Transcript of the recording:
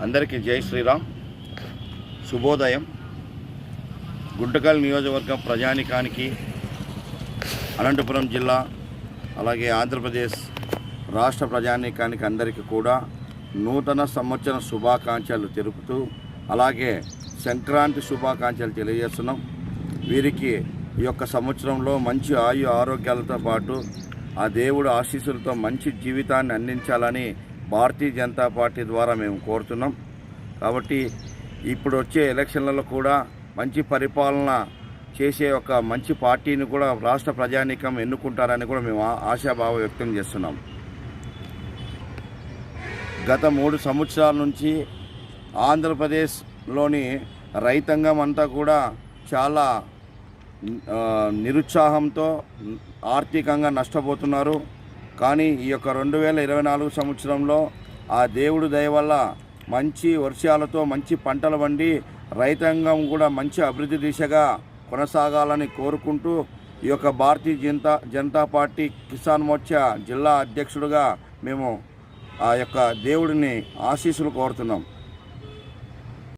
అందరికీ జై శ్రీరామ్ శుభోదయం. గుంటకల్ నియోజకవర్గం ప్రజానికానికి అనంతపురం జిల్లా అలాగే ఆంధ్రప్రదేశ్ రాష్ట్ర ప్రజానీకానికి అందరికీ కూడా నూతన సంవత్సర శుభాకాంక్షలు తెలుపుతూ అలాగే సంక్రాంతి శుభాకాంక్షలు తెలియజేస్తున్నాం. వీరికి ఈ యొక్క సంవత్సరంలో మంచి ఆయు ఆరోగ్యాలతో పాటు ఆ దేవుడు ఆశీస్సులతో మంచి జీవితాన్ని అందించాలని భారతీయ జనతా పార్టీ ద్వారా మేము కోరుతున్నాం. కాబట్టి ఇప్పుడు వచ్చే ఎలక్షన్లలో కూడా మంచి పరిపాలన చేసే ఒక మంచి పార్టీని కూడా రాష్ట్ర ప్రజానీకం ఎన్నుకుంటారని కూడా మేము ఆ- ఆశాభావం వ్యక్తం చేస్తున్నాం. గత మూడు సంవత్సరాల నుంచి ఆంధ్రప్రదేశ్లోని రైతాంగం అంతా కూడా చాలా నిరుత్సాహంతో ఆర్థికంగా నష్టపోతున్నారు. కానీ ఈ యొక్క రెండు వేల ఇరవై నాలుగు సంవత్సరంలో ఆ దేవుడు దయ వల్ల మంచి వర్షాలతో మంచి పంటలు వండి రైతాంగం కూడా మంచి అభివృద్ధి దిశగా కొనసాగాలని కోరుకుంటూ ఈ యొక్క భారతీయ జనతా జనతా పార్టీ కిసాన్ మోర్చా జిల్లా అధ్యక్షుడిగా మేము ఆ యొక్క దేవుడిని ఆశీస్సులు కోరుతున్నాం.